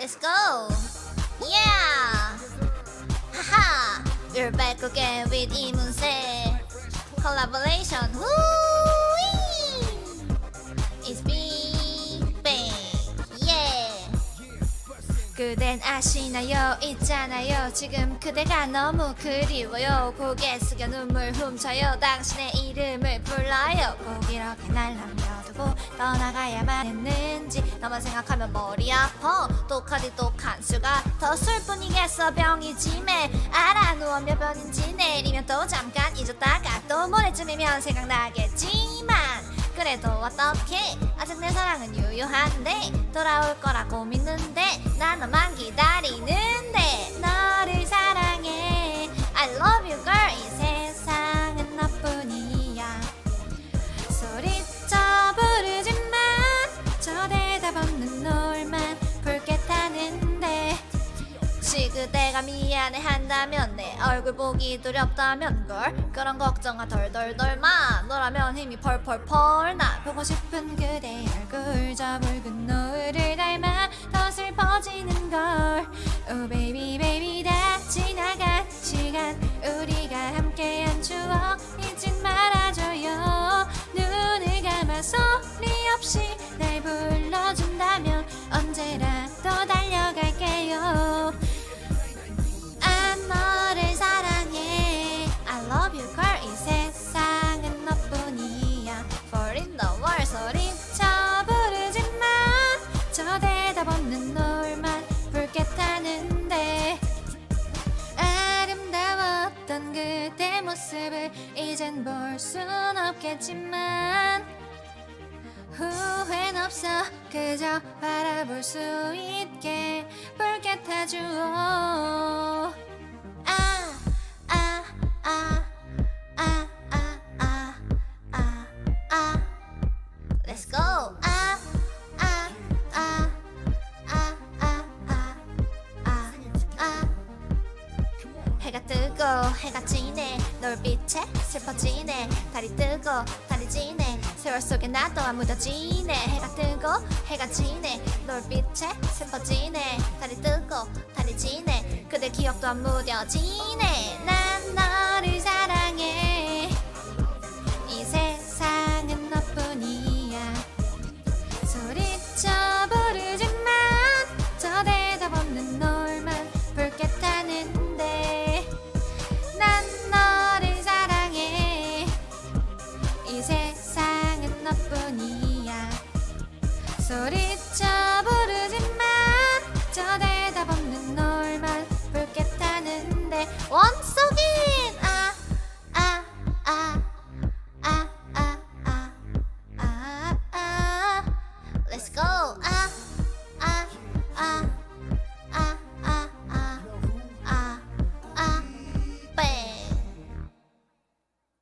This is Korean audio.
Let's go! Yeah! Haha! We're back again with Imunse! Collaboration! Woo! 그댄 아시나요? 있잖아요. 지금 그대가 너무 그리워요. 고개 숙여 눈물 훔쳐요. 당신의 이름을 불러요. 꼭 이렇게 날 남겨두고 떠나가야만 했는지 너만 생각하면 머리 아파. 똑하디 똑한 수가 더 술뿐이겠어. 병이 짐에 알아 누워 몇 번인지 내리면 또 잠깐 잊었다가 또 모레쯤이면 생각나겠지만 그래도 어떡해? 아직 내 사랑은 유효한데 돌아올 거라고 믿는데 난 너만 기다리는데 그대가 미안해 한다면 내 얼굴 보기 두렵다면 걸. 그런 걱정아 덜덜덜 마. 너라면 힘이 펄펄펄 나. 보고 싶은 그대 얼굴 저 붉은 노을을 닮아 더 슬퍼지는 걸. Oh baby baby 다 지나간 시간. 우리가 함께한 추억 잊지 말아줘요. 눈을 감아 소리 없이 날 불러 모습을 이젠 볼 순 없겠지만 후회는 없어. 그저 바라볼 수 있게 붉게 타주오 뜨고 해가 지네. 노을빛에 슬퍼지네. 달이 뜨고 달이 지네. 세월 속에 나도 안 묻어지네. 해가 뜨고 해가 지네. 노을빛에 슬퍼지네. 달이 뜨고 달이 지네. 그대 기억도 안 무뎌지네. 난 소리쳐